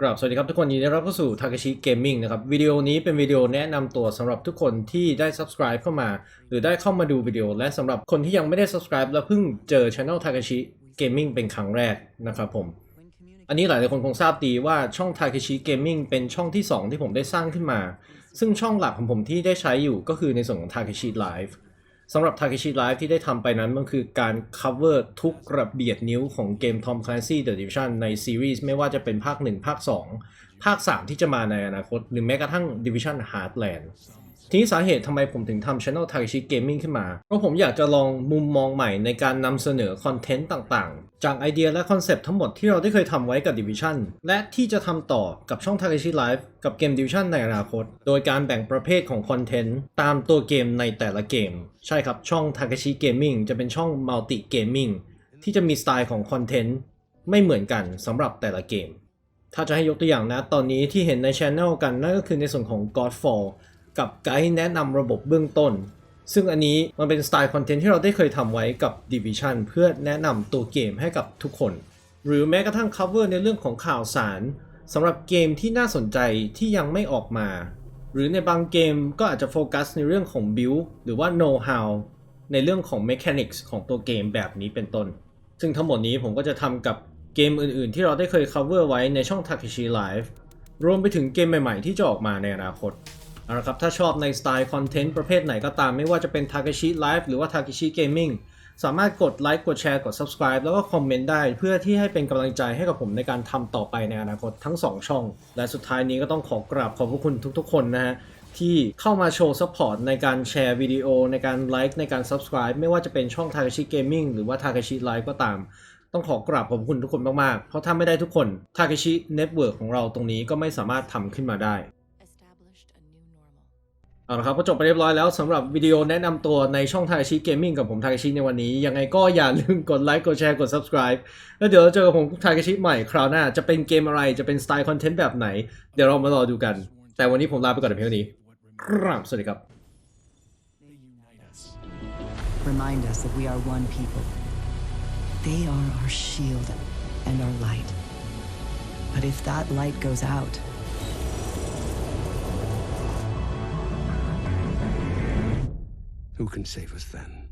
กราบสวัสดีครับทุกคนยินดีต้อนรับเข้าสู่ Takashi Gaming นะครับวิดีโอนี้เป็นวิดีโอแนะนำตัวสำหรับทุกคนที่ได้ subscribe เข้ามา หรือได้เข้ามาดูวิดีโอ และสำหรับคนที่ยังไม่ได้ subscribe และเพิ่งเจอ Channel Takashi Gaming เป็นครั้งแรกนะครับผม อันนี้หลายๆคนคงทราบดีว่าช่อง Takashi Gaming เป็นช่องที่ 2 ที่ผมได้สร้างขึ้นมา ซึ่งช่องหลักของผมที่ได้ใช้อยู่ก็คือในส่วนของ Takashi Live สำหรับ Takeshi Live ที่ได้ทำไปนั้นมันคือการ cover ทุกระเบียดนิ้วของเกม Tom Clancy The Division ในซีรีส์ไม่ว่าจะเป็นภาค 1 ภาค 2 ภาค 3 ที่จะมาในอนาคต หรือแม้กระทั่ง Division Heartland ทีนี้สาเหตุทำไมผมถึงทำ Channel Takashi Gaming ขึ้นมา เพราะผมอยากจะลองมุมมองใหม่ในการนำเสนอคอนเทนต์ต่างๆ จากไอเดียและคอนเซปต์ทั้งหมดที่เราได้เคยทำไว้กับ Division และที่จะทำต่อกับช่อง Takashi Live กับเกม Division ในอนาคต โดยการแบ่งประเภทของคอนเทนต์ตามตัวเกมในแต่ละเกม ใช่ครับช่อง Takashi Gaming จะเป็นช่อง Multi Gaming ที่จะมีสไตล์ของคอนเทนต์ไม่เหมือนกันสำหรับแต่ละเกม ถ้าจะให้ยกตัวอย่างนะ ตอนนี้ที่เห็นในช anel กันนั่นก็คือในส่วนของ Godfall กับไกด์แนะนำระบบเบื้องต้น ซึ่งอันนี้มันเป็นสไตล์คอนเทนต์ที่เราได้เคยทำไว้กับ Division เพื่อแนะนำตัวเกมให้กับทุกคน หรือแม้กระทั่ง cover ในเรื่องของข่าวสารสำหรับเกมที่น่าสนใจที่ยังไม่ออกมา หรือในบางเกมก็อาจจะโฟกัสในเรื่องของ build หรือว่า know how ในเรื่องของ mechanics ของตัวเกมแบบนี้เป็นต้น ซึ่งทั้งหมดนี้ผมก็จะทำกับเกมอื่นๆ ที่เราได้เคย cover ไว้ในช่อง Takeshi Live รวมไปถึงเกมใหม่ๆ ที่จะออกมาในอนาคต เอาละครับ ถ้าชอบในสไตล์คอนเทนต์ประเภทไหนก็ตามไม่ว่าจะเป็น Takeshi Live หรือว่า Takeshi Gaming สามารถกดไลค์กดแชร์กด subscribe แล้วก็คอมเมนต์ได้ เพื่อที่ให้เป็นกำลังใจให้กับผมในการทำต่อไปในอนาคตทั้ง 2 ช่อง และสุดท้ายนี้ก็ต้องขอกราบขอบพระคุณทุกๆ คนนะฮะที่เข้ามาโชว์ support ในการแชร์วิดีโอ ในการไลค์ในการ subscribe ไม่ว่าจะเป็นช่อง Takeshi Gaming หรือว่า Takeshi Live ก็ตาม ต้องขอกราบขอบคุณทุกคนมากๆ เพราะถ้าไม่ได้ทุกคน Takeshi Network ของเราตรงนี้ก็ไม่สามารถทำขึ้นมาได้ เอาละครับก็จบไปเรียบร้อยแล้วสำหรับวิดีโอแนะนำตัวในช่อง Takashi Gaming กับผม Takashi ในวันนี้ ยังไงก็อย่าลืมกดไลค์กดแชร์กด subscribe แล้วเดี๋ยวเราเจอกับผม Takashi ใหม่คราวหน้า จะเป็นเกมอะไรจะเป็นสไตล์คอนเทนต์แบบไหน เดี๋ยวเรามารอดูกัน แต่วันนี้ผมลาไปก่อนแต่เพียงเท่านี้ครับสวัสดีครับ remind us that we are one people. They are our shield and our light. But if that light goes out, Who can save us then?